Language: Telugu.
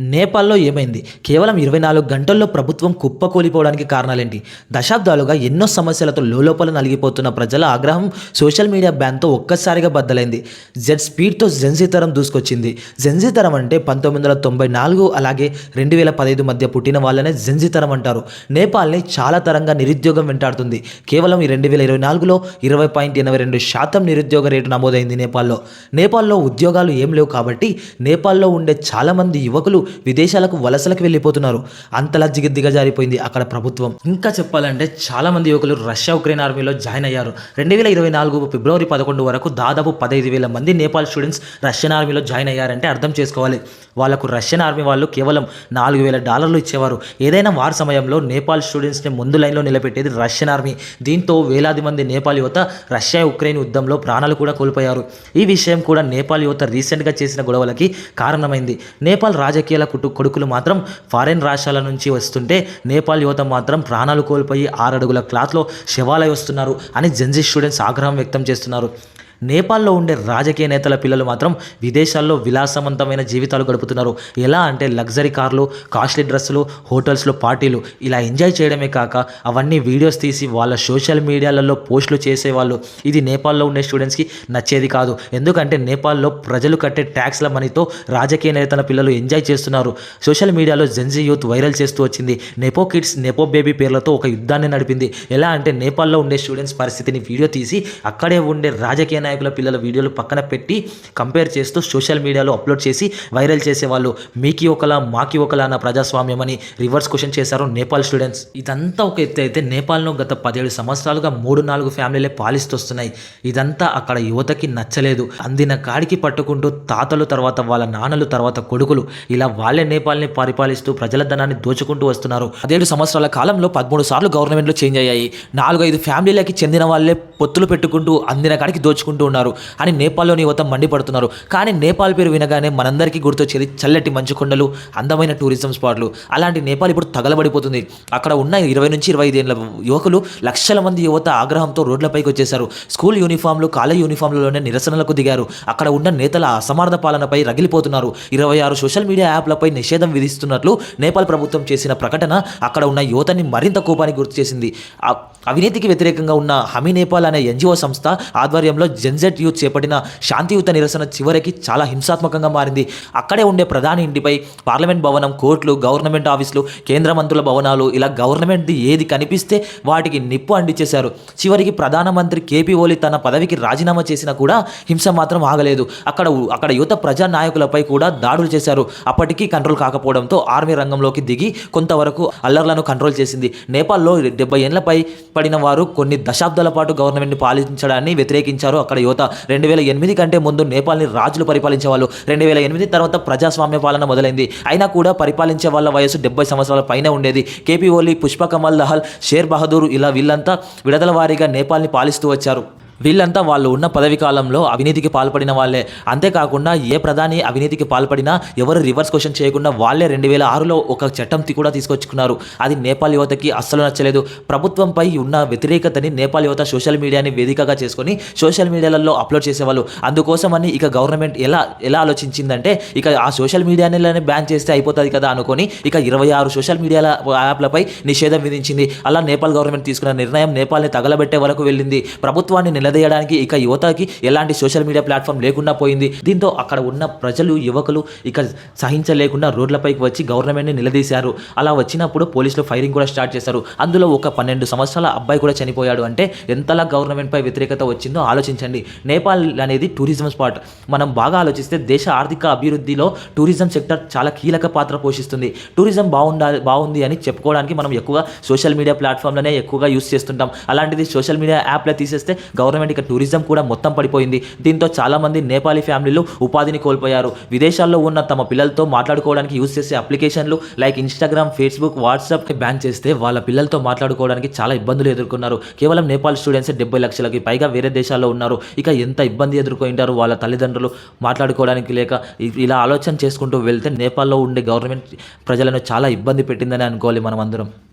నేపాల్లో ఏమైంది? కేవలం ఇరవై నాలుగు గంటల్లో ప్రభుత్వం కుప్పకూలిపోవడానికి కారణాలేంటి? దశాబ్దాలుగా ఎన్నో సమస్యలతో లోపల నలిగిపోతున్న ప్రజల ఆగ్రహం సోషల్ మీడియా బ్యాన్తో ఒక్కసారిగా బద్దలైంది. జెడ్ స్పీడ్తో జెన్జీ తరం దూసుకొచ్చింది. జెన్జీ తరం అంటే పంతొమ్మిది వందల తొంభై నాలుగు అలాగే రెండు వేల పదహైదు మధ్య పుట్టిన వాళ్ళనే జెన్జీ తరం అంటారు. నేపాల్ని చాలా తరంగా నిరుద్యోగం వెంటాడుతుంది. కేవలం రెండు వేల ఇరవై నాలుగులో ఇరవై పాయింట్ ఎనభై రెండు శాతం నిరుద్యోగ రేటు నమోదైంది నేపాల్లో. నేపాల్లో ఉద్యోగాలు ఏం లేవు కాబట్టి నేపాల్లో ఉండే చాలామంది యువకులు విదేశాలకు వలసలకు వెళ్ళిపోతున్నారు. అంతలా జిగద్దిగా జారిపోయింది అక్కడ ప్రభుత్వం. ఇంకా చెప్పాలంటే చాలా మంది యువకులు రష్యా ఉక్రెయిన్ ఆర్మీలో జాయిన్ అయ్యారు. రెండు వేల ఇరవై నాలుగు ఫిబ్రవరి పదకొండు వరకు దాదాపు పదహైదు వేల మంది నేపాల్ స్టూడెంట్స్ రష్యన్ ఆర్మీలో జాయిన్ అయ్యారంటే అర్థం చేసుకోవాలి. వాళ్ళకు రష్యన్ ఆర్మీ వాళ్ళు కేవలం నాలుగు వేల డాలర్లు ఇచ్చేవారు. ఏదైనా వార్ సమయంలో నేపాల్ స్టూడెంట్స్ని ముందు లైన్లో నిలబెట్టేది రష్యన్ ఆర్మీ. దీంతో వేలాది మంది నేపాల్ యువత రష్యా ఉక్రెయిన్ యుద్ధంలో ప్రాణాలు కూడా కోల్పోయారు. ఈ విషయం కూడా నేపాల్ యువత రీసెంట్గా చేసిన గొడవలకి కారణమైంది. నేపాల్ రాజకీయ రాజకీయాల కుటు కొడుకులు మాత్రం ఫారెన్ రాష్ట్రాల నుంచి వస్తుంటే నేపాల్ యువత మాత్రం ప్రాణాలు కోల్పోయి ఆరడుగుల క్లాత్లో శవాలై వస్తున్నారు అని జెన్జీ స్టూడెంట్స్ ఆగ్రహం వ్యక్తం చేస్తున్నారు. నేపాల్లో ఉండే రాజకీయ నేతల పిల్లలు మాత్రం విదేశాల్లో విలాసవంతమైన జీవితాలు గడుపుతున్నారు. ఎలా అంటే లగ్జరీ కార్లు కాస్ట్లీ డ్రెస్సులు హోటల్స్లో పార్టీలు ఇలా ఎంజాయ్ చేయడమే కాక అవన్నీ వీడియోస్ తీసి వాళ్ళ సోషల్ మీడియాలలో పోస్టులు చేసేవాళ్ళు. ఇది నేపాల్లో ఉండే స్టూడెంట్స్కి నచ్చేది కాదు. ఎందుకంటే నేపాల్లో ప్రజలు కట్టే ట్యాక్స్ల మనీతో రాజకీయ నేతల పిల్లలు ఎంజాయ్ చేస్తున్నారు. సోషల్ మీడియాలో జెన్జీ యూత్ వైరల్ చేస్తూ వచ్చింది. నెపో కిడ్స్ నెపో బేబీ పేర్లతో ఒక యుద్ధాన్ని నడిపింది. ఎలా అంటే నేపాల్లో ఉండే స్టూడెంట్స్ పరిస్థితిని వీడియో తీసి అక్కడే ఉండే రాజకీయ నాయకుల పిల్లల వీడియోలు పక్కన పెట్టి కంపేర్ చేస్తూ సోషల్ మీడియాలో అప్లోడ్ చేసి వైరల్ చేసేవాళ్ళు మీకి ఒకలా మాకి ఒకలా అన్న ప్రజాస్వామ్యం అని రివర్స్ క్వశ్చన్ చేశారు నేపాల్ స్టూడెంట్స్ ఇదంతా ఒక ఎత్తు అయితే నేపాల్ను గత పదిహేడు సంవత్సరాలుగా మూడు నాలుగు ఫ్యామిలీలే పాలిస్తొస్తున్నాయి. ఇదంతా అక్కడ యువతకి నచ్చలేదు. అందిన కాడికి పట్టుకుంటూ తాతలు తర్వాత వాళ్ళ నాన్నలు తర్వాత కొడుకులు ఇలా వాళ్ళే నేపాల్ని పరిపాలిస్తూ ప్రజల ధనాన్ని దోచుకుంటూ వస్తున్నారు. పదిహేడు సంవత్సరాల కాలంలో పదమూడు సార్లు గవర్నమెంట్లు చేంజ్ అయ్యాయి. నాలుగైదు ఫ్యామిలీలకి చెందిన వాళ్ళే పొత్తులు పెట్టుకుంటూ అందిన కాడికి దోచుకుంటూ ఉన్నారు. అని నేపాల్లోని యువత మండిపడుతున్నారు. కానీ నేపాల్ పేరు వినగానే మనందరికీ గుర్తొచ్చేది చల్లటి మంచు కొండలు అందమైన టూరిజం స్పాట్లు. అలాంటి నేపాల్ ఇప్పుడు తగలబడిపోతుంది. అక్కడ ఉన్న ఇరవై నుంచి ఇరవై ఐదేళ్ళ యువకులు లక్షల మంది యువత ఆగ్రహంతో రోడ్లపైకి వచ్చేశారు. స్కూల్ యూనిఫామ్లు కాలేజ్ యూనిఫామ్లలోనే నిరసనలకు దిగారు. అక్కడ ఉన్న నేతల అసమర్థ పాలనపై రగిలిపోతున్నారు. ఇరవై ఆరు సోషల్ మీడియా యాప్లపై నిషేధం విధిస్తున్నట్లు నేపాల్ ప్రభుత్వం చేసిన ప్రకటన అక్కడ ఉన్న యువతని మరింత కోపానికి గుర్తు చేసింది అవినీతికి వ్యతిరేకంగా ఉన్న హమీ నేపాల్ అనే ఎన్జిఓ సంస్థ ఆధ్వర్యంలో జెన్జెట్ యూత్ చేపట్టిన శాంతియుత నిరసన చివరికి చాలా హింసాత్మకంగా మారింది. అక్కడే ఉండే ప్రధాని ఇంటిపై పార్లమెంట్ భవనం కోర్టులు గవర్నమెంట్ ఆఫీసులు కేంద్ర మంత్రుల భవనాలు ఇలా గవర్నమెంట్ది ఏది కనిపిస్తే వాటికి నిప్పు అంటించేశారు చివరికి ప్రధానమంత్రి కేపీ ఓలి తన పదవికి రాజీనామా చేసినా కూడా హింస మాత్రం ఆగలేదు. అక్కడ అక్కడ యువత ప్రజా నాయకులపై కూడా దాడులు చేశారు. అప్పటికీ కంట్రోల్ కాకపోవడంతో ఆర్మీ రంగంలోకి దిగి కొంతవరకు అల్లర్లను కంట్రోల్ చేసింది. నేపాల్లో డెబ్బై ఏళ్ళపై పడిన వారు కొన్ని దశాబ్దాల పాటు గవర్నమెంట్ని పాలించడాన్ని వ్యతిరేకించారు అక్కడ యువత రెండు వేల ఎనిమిది కంటే ముందు నేపాల్ని రాజులు పరిపాలించే వాళ్ళు రెండు వేల ఎనిమిది తర్వాత ప్రజాస్వామ్య పాలన మొదలైంది. అయినా కూడా పరిపాలించే వాళ్ళ వయసు డెబ్బై సంవత్సరాల పైన ఉండేది. కేపీ ఓలీ పుష్ప కమల్ దహల్ షేర్ బహదూర్ ఇలా వీళ్ళంతా విడదల వారీగా నేపాల్ని పాలిస్తూ వచ్చారు. వీళ్ళంతా వాళ్ళు ఉన్న పదవి కాలంలో అవినీతికి పాల్పడిన వాళ్ళే. అంతేకాకుండా ఏ ప్రధాని అవినీతికి పాల్పడినా ఎవరు రివర్స్ క్వశ్చన్ చేయకుండా వాళ్ళే రెండు వేల ఆరులో ఒక చట్టం తి- కూడా తీసుకొచ్చుకున్నారు. అది నేపాల్ యువతకి అస్సలు నచ్చలేదు. ప్రభుత్వంపై ఉన్న వ్యతిరేకతని నేపాల్ యువత సోషల్ మీడియాని వేదికగా చేసుకొని సోషల్ మీడియాలలో అప్లోడ్ చేసేవాళ్ళు. అందుకోసమని ఇక గవర్నమెంట్ ఎలా ఎలా ఆలోచించిందంటే ఇక ఆ సోషల్ మీడియాని బ్యాన్ చేస్తే అయిపోతుంది కదా అనుకొని ఇక ఇరవై ఆరు సోషల్ మీడియా యాప్లపై నిషేధం విధించింది. అలా నేపాల్ గవర్నమెంట్ తీసుకున్న నిర్ణయం నేపాల్ని తగలబెట్టే వరకు వెళ్ళింది. ప్రభుత్వాన్ని నిలదీయడానికి ఇక యువతకి ఎలాంటి సోషల్ మీడియా ప్లాట్ఫామ్ లేకుండా పోయింది. దీంతో అక్కడ ఉన్న ప్రజలు యువకులు ఇక సహించలేకుండా రోడ్లపైకి వచ్చి గవర్నమెంట్ని నిలదీశారు. అలా వచ్చినప్పుడు పోలీసులు ఫైరింగ్ కూడా స్టార్ట్ చేశారు. అందులో ఒక పన్నెండు సంవత్సరాల అబ్బాయి కూడా చనిపోయాడు. అంటే ఎంతలా గవర్నమెంట్పై వ్యతిరేకత వచ్చిందో ఆలోచించండి. నేపాల్ అనేది టూరిజం స్పాట్. మనం బాగా ఆలోచిస్తే దేశ ఆర్థిక అభివృద్ధిలో టూరిజం సెక్టర్ చాలా కీలక పాత్ర పోషిస్తుంది. టూరిజం బాగుండాలి బాగుంది అని చెప్పుకోవడానికి మనం ఎక్కువగా సోషల్ మీడియా ప్లాట్ఫామ్లనే ఎక్కువగా యూస్ చేస్తుంటాం. అలాంటిది సోషల్ మీడియా యాప్లో తీసేస్తే గవర్నమెంట్ ఇక టూరిజం కూడా మొత్తం పడిపోయింది. దీంతో చాలామంది నేపాలీ ఫ్యామిలీలు ఉపాధిని కోల్పోయారు. విదేశాల్లో ఉన్న తమ పిల్లలతో మాట్లాడుకోవడానికి యూజ్ చేసే అప్లికేషన్లు like Instagram Facebook WhatsApp ban చేస్తే వాళ్ళ పిల్లలతో మాట్లాడుకోవడానికి చాలా ఇబ్బందులు ఎదుర్కొన్నారు. కేవలం నేపాల్ స్టూడెంట్స్ డెబ్బై లక్షలకి పైగా వేరే దేశాల్లో ఉన్నారు. ఇక ఎంత ఇబ్బంది ఎదుర్కొంటారు వాళ్ళ తల్లిదండ్రులు మాట్లాడుకోవడానికి లేక? ఇలా ఆలోచన చేసుకుంటూ వెళ్తే నేపాల్లో ఉండే గవర్నమెంట్ ప్రజలను చాలా ఇబ్బంది పెట్టిందని అనుకోవాలి మనం అందరం